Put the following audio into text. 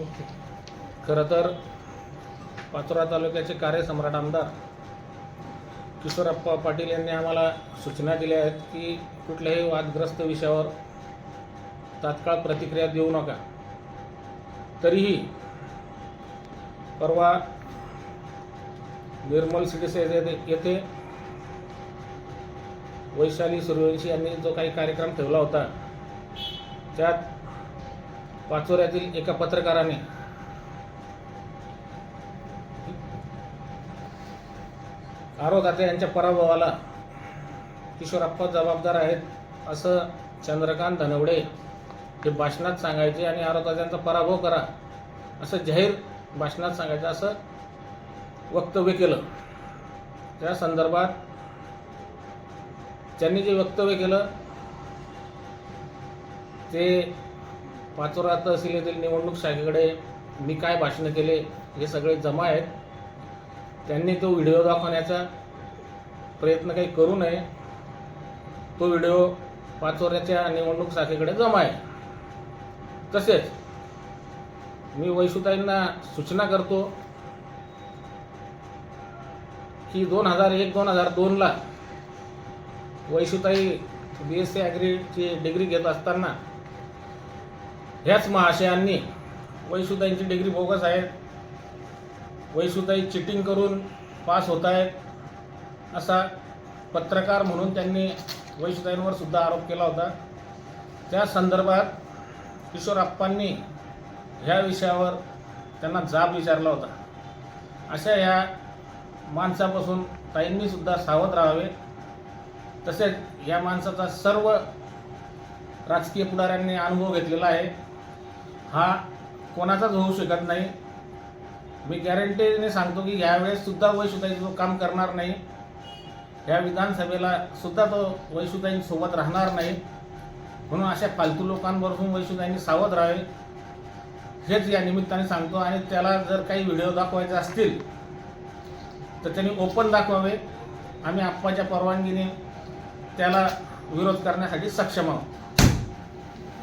Okay. खरं तर पाचोरा तालुक्याचे कार्यसम्राट आमदार किशोरप्पा पाटील यांनी आम्हाला सूचना दिल्या आहेत की कुठल्याही वादग्रस्त विषयावर तात्काळ प्रतिक्रिया देऊ नका. तरीही परवा निर्मल सिटी येथे येथे वैशाली सूर्यवंशी यांनी जो काही कार्यक्रम ठेवला होता त्यात पाचोऱ्यातील एका पत्रकाराने. आरोदाते यांच्या पराभवाला किशोरप्पा जबाबदार आहेत असं चंद्रकांत धनवडे हे भाषणात सांगायचे आणि आरोदात्यांचा पराभव करा असं जाहीर भाषणात सांगायचं असं वक्तव्य केलं. त्या संदर्भात त्यांनी जे वक्तव्य केलं ते पाचोरा तहसील येथील निवडणूक शाखेकडे मी काय भाषणं केले हे सगळे जमा आहेत. त्यांनी तो व्हिडिओ दाखवण्याचा प्रयत्न काही करू नये. तो व्हिडिओ पाचोऱ्याच्या निवडणूक शाखेकडे जमा आहे. तसेच मी वैशुताईंना सूचना करतो की दोन हजार एक दोन हजार दोनला वैशुताई बी एस सी ॲग्रीची डिग्री घेत असताना ह्याच महाशयांनी वैशुताईंची डिग्री बोगस आहे. वैशुताई चिटिंग करून पास होत आहेत. असा पत्रकार म्हणून त्यांनी वैशुताईंवर सुद्धा आरोप केला होता. त्या संदर्भात किशोरप्पांनी ह्या विषयावर त्यांना जाब विचारला होता. अशा ह्या माणसापासून ताईंनीसुद्धा सावध राहावे. तसेच या माणसाचा सर्व राजकीय पुढाऱ्यांनी अनुभव घेतलेला आहे. हा कोणाचाच होऊ शकत नाही. मी गॅरंटीने सांगतो की यावेळेससुद्धा सुद्धा तो काम करणार नाही. या विधानसभेला सुद्धा तो वैशुताईंसोबत राहणार नाही. म्हणून अशा फालतू लोकांपासून वैशुताईंनी सावध राहावे. हेच या निमित्ताने सांगतो आणि त्याला जर काही व्हिडिओ दाखवायचे असतील तर त्यांनी ओपन दाखवावे. आम्ही आप्पाच्या परवानगीने त्याला विरोध करण्यासाठी सक्षम आहोत.